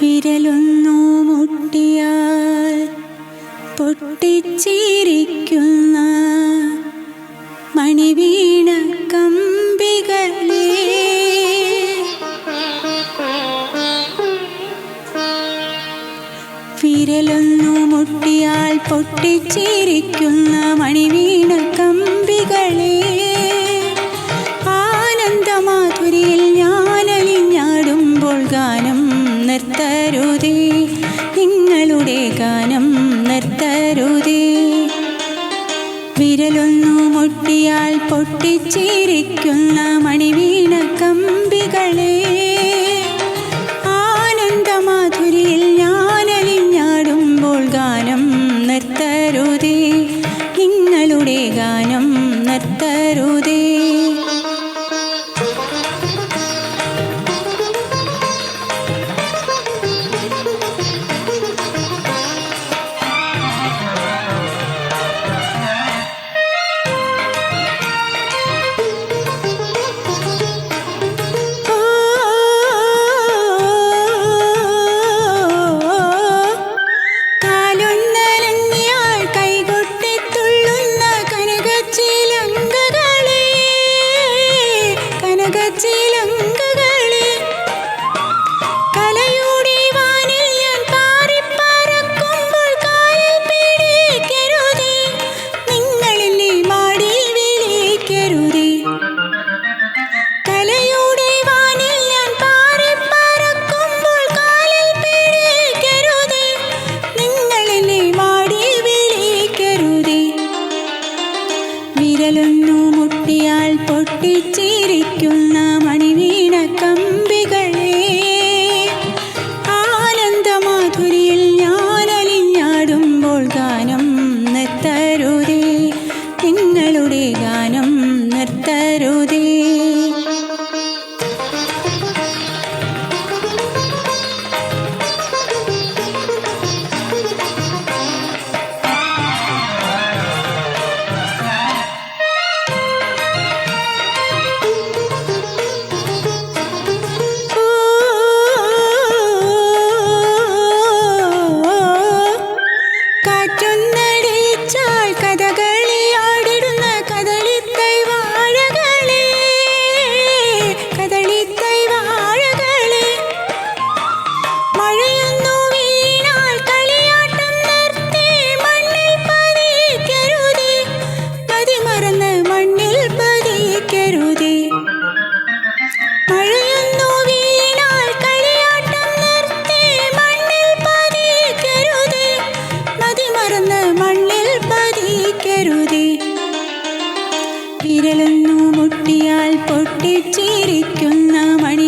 വിരലൊന്നു മുട്ടിയാൽ പൊട്ടിച്ചിരിക്കുന്ന മുട്ടിയാൽ പൊട്ടിച്ചിരിക്കുന്ന മണിവീണ കമ്പികളെ പൊട്ടിച്ചിരിക്കുന്ന മണിവി പറിക്കരുതേ വിരലൊന്നു മുട്ടിയാൽ പൊട്ടിച്ചിരിക്കുന്ന മണി